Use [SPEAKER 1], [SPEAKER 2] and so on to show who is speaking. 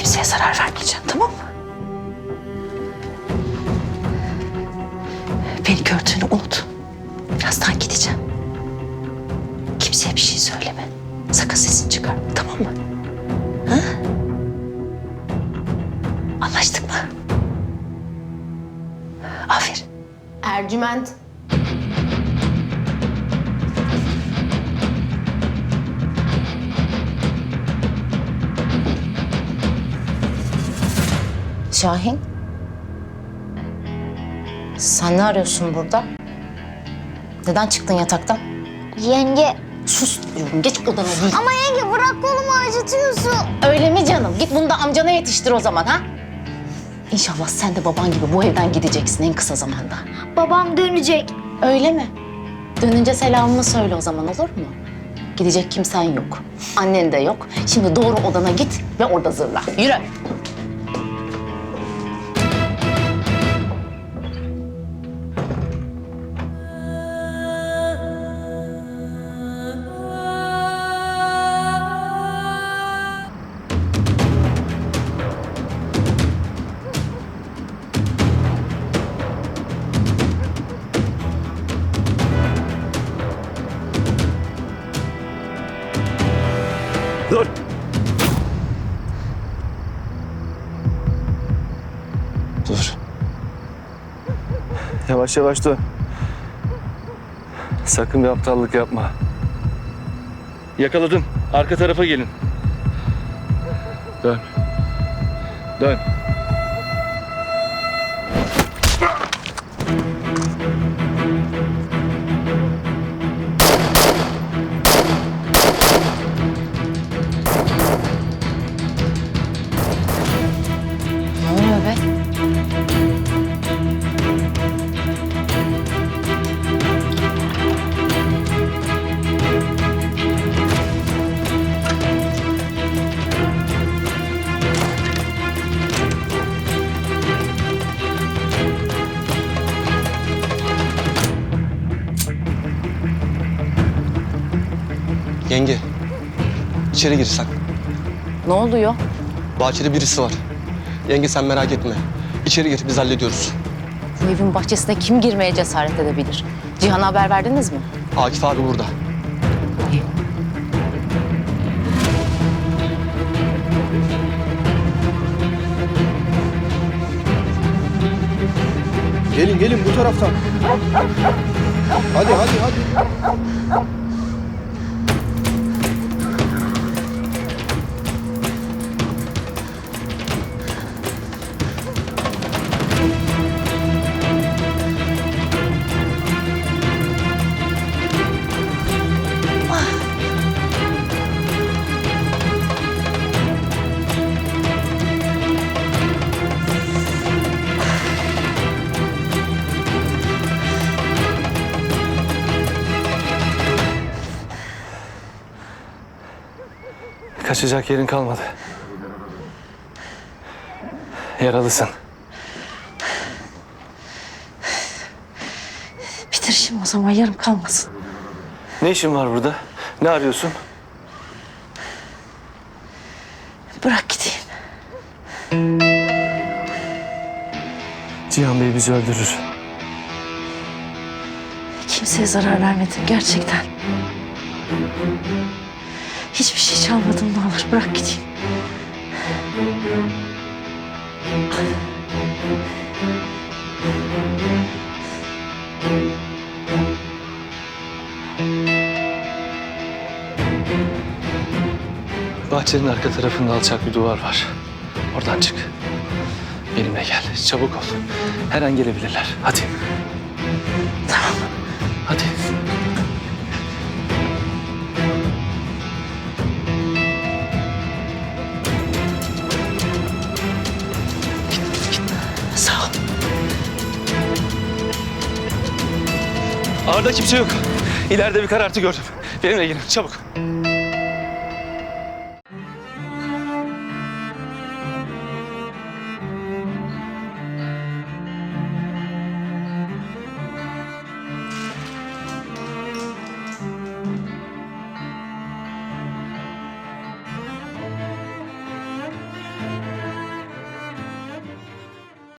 [SPEAKER 1] Kimseye zarar vermeyeceksin tamam mı? Beni gördüğünü unut. Birazdan gideceğim. Kimseye bir şey söyleme. Sakın sesini çıkarma tamam mı? Ha? Anlaştık mı? Aferin.
[SPEAKER 2] Ercüment
[SPEAKER 3] Şahin? Sen ne arıyorsun burada? Neden çıktın yataktan?
[SPEAKER 4] Yenge.
[SPEAKER 3] Sus diyorum. Geç odana.
[SPEAKER 4] Ama yenge bırak kolumu acıtıyorsun.
[SPEAKER 3] Öyle mi canım? Git bunu da amcana yetiştir o zaman ha? İnşallah sen de baban gibi bu evden gideceksin en kısa zamanda.
[SPEAKER 4] Babam dönecek.
[SPEAKER 3] Öyle mi? Dönünce selamını söyle o zaman olur mu? Gidecek kimsen yok. Annen de yok. Şimdi doğru odana git ve orada zırla. Yürü.
[SPEAKER 5] Dur. Dur. Yavaş yavaş dön. Sakın bir aptallık yapma. Yakaladım. Arka tarafa gelin. Dön. Dön.
[SPEAKER 6] Yenge, içeri gir sen.
[SPEAKER 3] Ne oluyor?
[SPEAKER 6] Bahçede birisi var. Yenge sen merak etme. İçeri gir, biz hallediyoruz.
[SPEAKER 3] Bu evin bahçesine kim girmeye cesaret edebilir? Cihan'a haber verdiniz mi?
[SPEAKER 6] Akif abi burada.
[SPEAKER 7] Gelin gelin bu taraftan. Hadi hadi hadi.
[SPEAKER 5] Kaçacak yerin kalmadı. Yaralısın.
[SPEAKER 1] Bitir işimi o zaman yarım kalmasın.
[SPEAKER 5] Ne işin var burada? Ne arıyorsun?
[SPEAKER 1] Bırak gideyim.
[SPEAKER 5] Cihan Bey bizi öldürür.
[SPEAKER 1] Kimseye zarar vermedim gerçekten. Hiçbir şey çalmadım ne olur bırak gideyim.
[SPEAKER 5] Bahçenin arka tarafında alçak bir duvar var. Oradan çık. Benimle gel. Çabuk ol. Her an gelebilirler. Hadi.
[SPEAKER 1] Tamam.
[SPEAKER 5] Hadi. Ağırda kimse yok. İleride bir karartı gördüm. Benimle gelin çabuk.